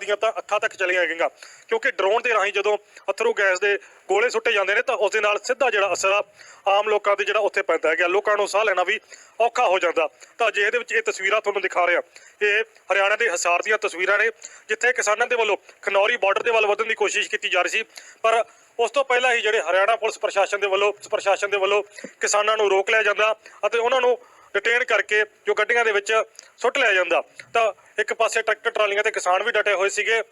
ਦੀਆਂ ਤਾਂ ਅੱਖਾਂ ਤੱਕ ਚਲੀਆਂ ਗਈਆਂ। ਕਿਉਂਕਿ ਡਰੋਨ ਦੇ ਰਾਹੀਂ ਜਦੋਂ ਅਥਰੂ ਗੈਸ ਦੇ ਗੋਲੇ ਸੁੱਟੇ ਜਾਂਦੇ ਨੇ ਤਾਂ ਉਸ ਦੇ ਨਾਲ ਸਿੱਧਾ ਜਿਹੜਾ ਅਸਰ ਆ, ਆਮ ਲੋਕਾਂ ਦੇ ਜਿਹੜਾ ਉੱਥੇ ਪੈਂਦਾ ਹੈਗਾ। ਲੋਕਾਂ ਨੂੰ ਸਾਹ ਲੈਣਾ ਵੀ ਔਖਾ ਹੋ ਜਾਂਦਾ। ਤਾਂ ਜੇ ਇਹਦੇ ਵਿੱਚ ਇਹ ਤਸਵੀਰਾਂ ਤੁਹਾਨੂੰ ਦਿਖਾ ਰਿਹਾ, ਇਹ ਹਰਿਆਣਾ ਦੇ ਹਸਾਰ ਦੀਆਂ ਤਸਵੀਰਾਂ ਨੇ, ਜਿੱਥੇ ਕਿਸਾਨਾਂ ਦੇ ਵੱਲੋਂ ਖਨੌਰੀ ਬਾਰਡਰ ਦੇ ਵੱਲ ਵਧਣ ਦੀ ਕੋਸ਼ਿਸ਼ ਕੀਤੀ ਜਾ ਰਹੀ ਸੀ। ਪਰ ਉਸ ਤੋਂ ਪਹਿਲਾਂ ਹੀ ਜਿਹੜੇ ਹਰਿਆਣਾ ਪੁਲਿਸ ਪ੍ਰਸ਼ਾਸਨ ਦੇ ਵੱਲੋਂ ਪ੍ਰਸ਼ਾਸਨ ਦੇ ਵੱਲੋਂ ਕਿਸਾਨਾਂ ਨੂੰ ਰੋਕ ਲਿਆ ਜਾਂਦਾ ਅਤੇ ਉਹਨਾਂ ਨੂੰ ਡਿਟੇਨ ਕਰਕੇ ਜੋ ਗੱਡੀਆਂ ਦੇ ਵਿੱਚ ਸੁੱਟ ਲਿਆ ਜਾਂਦਾ। ਤਾਂ ਇੱਕ ਪਾਸੇ ਟਰੈਕਟਰ ਟਰਾਲੀਆਂ ਤੇ ਕਿਸਾਨ ਵੀ ਡਟੇ ਹੋਏ ਸੀਗੇ,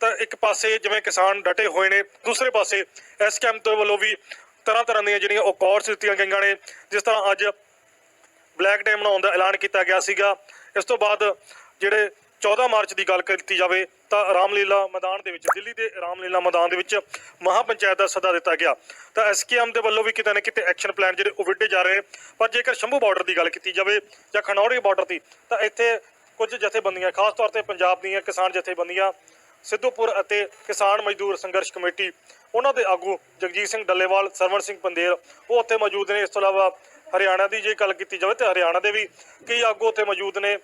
ਤਾਂ ਇੱਕ ਪਾਸੇ ਜਿਵੇਂ ਕਿਸਾਨ ਡਟੇ ਹੋਏ ਨੇ, ਦੂਸਰੇ ਪਾਸੇ ਐਸ ਕੈਂਪ ਦੇ ਵੱਲੋਂ ਵੀ ਤਰ੍ਹਾਂ ਤਰ੍ਹਾਂ ਦੀਆਂ ਜਿਹੜੀਆਂ ਉਹ ਕੋਰਸ ਦਿੱਤੀਆਂ ਗਈਆਂ ਨੇ, ਜਿਸ ਤਰ੍ਹਾਂ ਅੱਜ ਬਲੈਕ ਡੇ ਮਨਾਉਣ ਦਾ ਐਲਾਨ ਕੀਤਾ ਗਿਆ ਸੀਗਾ ਇਸ ਤੋਂ ਬਾਅਦ ਜਿਹੜੇ 14 ਮਾਰਚ ਦੀ ਗੱਲ ਕੀਤੀ ਜਾਵੇ, ਤਾਂ ਰਾਮਲੀਲਾ ਮੈਦਾਨ ਦੇ ਵਿੱਚ, ਦਿੱਲੀ ਦੇ ਰਾਮਲੀਲਾ ਮੈਦਾਨ ਦੇ ਵਿੱਚ ਮਹਾ ਪੰਚਾਇਤ ਦਾ ਸੱਦਾ ਦਿੱਤਾ ਗਿਆ ਤਾਂ ਐਸਕੇਐਮ ਦੇ ਵੱਲੋਂ ਵੀ ਕਿਤੇ ਨਾ ਕਿਤੇ ਐਕਸ਼ਨ ਪਲਾਨ ਜਿਹੜੇ ਉਹ ਵਿੱਢੇ ਜਾ ਰਹੇ ਨੇ। ਪਰ ਜੇਕਰ ਸ਼ੰਭੂ ਬਾਰਡਰ ਦੀ ਗੱਲ ਕੀਤੀ ਜਾਵੇ ਜਾਂ ਖਨੌਰੀ ਬਾਰਡਰ ਦੀ, ਤਾਂ ਇੱਥੇ ਕੁਝ ਜਥੇਬੰਦੀਆਂ, ਖਾਸ ਤੌਰ ਤੇ ਪੰਜਾਬ ਦੀਆਂ ਕਿਸਾਨ ਜਥੇਬੰਦੀਆਂ, ਸਿੱਧੂਪੁਰ ਅਤੇ ਕਿਸਾਨ ਮਜ਼ਦੂਰ ਸੰਘਰਸ਼ ਕਮੇਟੀ, ਉਹਨਾਂ ਦੇ ਆਗੂ ਜਗਜੀਤ ਸਿੰਘ ਡੱਲੇਵਾਲ, ਸਰਵਣ ਸਿੰਘ ਪੰਦੇਰ, ਉਹ ਉੱਥੇ ਮੌਜੂਦ ਨੇ। ਇਸ ਤੋਂ ਇਲਾਵਾ ਹਰਿਆਣਾ ਦੀ ਜੇ ਗੱਲ ਕੀਤੀ ਜਾਵੇ ਤੇ ਹਰਿਆਣਾ ਦੇ ਵੀ ਕਈ ਆਗੂ ਉੱਥੇ ਮੌਜੂਦ ਨੇ।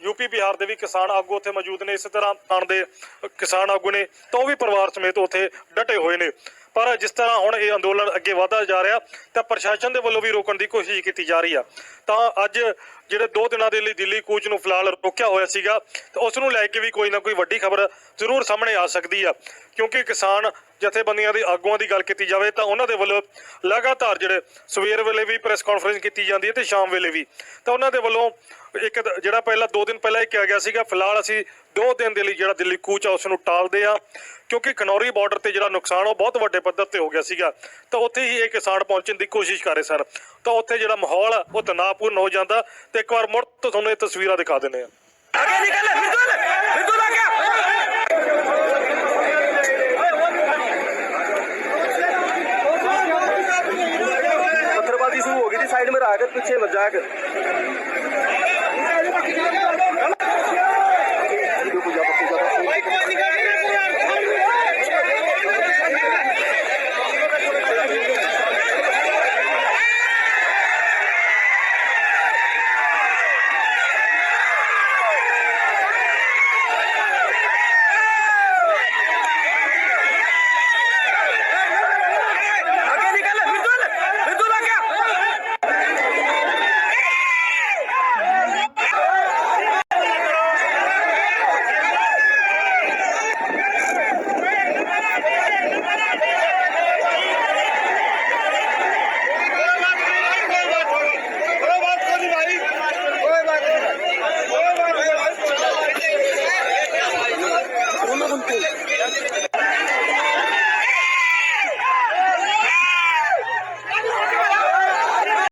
ਯੂਪੀ ਬਿਹਾਰ ਦੇ ਵੀ ਕਿਸਾਨ ਆਗੂ ਉੱਥੇ ਮੌਜੂਦ ਨੇ। ਇਸੇ ਤਰ੍ਹਾਂ ਆਣ ਦੇ ਕਿਸਾਨ ਆਗੂ ਨੇ, ਤਾਂ ਉਹ ਵੀ ਪਰਿਵਾਰ ਸਮੇਤ ਉੱਥੇ ਡਟੇ ਹੋਏ ਨੇ। ਪਰ ਜਿਸ ਤਰ੍ਹਾਂ ਹੁਣ ਇਹ ਅੰਦੋਲਨ ਅੱਗੇ ਵਧਦਾ ਜਾ ਰਿਹਾ, ਤਾਂ ਪ੍ਰਸ਼ਾਸਨ ਦੇ ਵੱਲੋਂ ਵੀ ਰੋਕਣ ਦੀ ਕੋਸ਼ਿਸ਼ ਕੀਤੀ ਜਾ ਰਹੀ ਆ। ਤਾਂ ਅੱਜ ਜਿਹੜੇ ਦੋ ਦਿਨਾਂ ਦੇ ਲਈ ਦਿੱਲੀ ਕੂਚ ਨੂੰ ਫਿਲਹਾਲ ਰੋਕਿਆ ਹੋਇਆ ਸੀਗਾ, ਤਾਂ ਉਸ ਨੂੰ ਲੈ ਕੇ ਵੀ ਕੋਈ ਨਾ ਕੋਈ ਵੱਡੀ ਖਬਰ ਜ਼ਰੂਰ ਸਾਹਮਣੇ ਆ ਸਕਦੀ ਆ। ਕਿਉਂਕਿ ਕਿਸਾਨ ਜਥੇਬੰਦੀਆਂ ਦੇ ਆਗੂਆਂ ਦੀ ਗੱਲ ਕੀਤੀ ਜਾਵੇ, ਤਾਂ ਉਹਨਾਂ ਦੇ ਵੱਲੋਂ ਲਗਾਤਾਰ ਜਿਹੜੇ ਸਵੇਰ ਵੇਲੇ ਵੀ ਪ੍ਰੈਸ ਕਾਨਫਰੰਸ ਕੀਤੀ ਜਾਂਦੀ ਹੈ ਤੇ ਸ਼ਾਮ ਵੇਲੇ ਵੀ। ਤਾਂ ਉਹਨਾਂ ਦੇ ਵੱਲੋਂ ਇੱਕ ਜਿਹੜਾ ਪਹਿਲਾਂ 2 ਦਿਨ ਪਹਿਲਾਂ ਇਹ ਕਿਹਾ ਗਿਆ ਸੀਗਾ, ਫਿਲਹਾਲ ਅਸੀਂ 2 ਦਿਨ ਦੇ ਲਈ ਜਿਹੜਾ ਦਿੱਲੀ ਕੂਚ ਆ ਉਸ ਨੂੰ ਟਾਲਦੇ ਆ ਕਿਉਂਕਿ ਖਨੌਰੀ ਬਾਰਡਰ ਤੇ ਜਿਹੜਾ ਨੁਕਸਾਨ ਉਹ ਬਹੁਤ ਵੱਡੇ ਪੱਧਰ ਤੇ ਹੋ ਗਿਆ ਸੀਗਾ ਤਾਂ ਉੱਥੇ ਹੀ ਇਹ ਕਿਸਾਨ ਪਹੁੰਚਣ ਦੀ ਕੋਸ਼ਿਸ਼ ਕਰ ਰਹੇ ਸਨ ਤਾਂ ਉੱਥੇ ਜਿਹੜਾ ਮਾਹੌਲ ਆ ਉਹ ਤਣਾਅਪੂਰਨ ਹੋ ਜਾਂਦਾ ਤੇ ਇੱਕ ਵਾਰ ਮੁੜ ਤੋਂ ਤੁਹਾਨੂੰ ਇਹ ਤਸਵੀਰਾਂ ਦਿਖਾ ਦਿੰਦੇ ਆ आगे निकल बिल्कुल बिल्कुल आ गया पत्थरबाजी शुरू हो गई थी साइड में रहा कर पीछे मत जाकर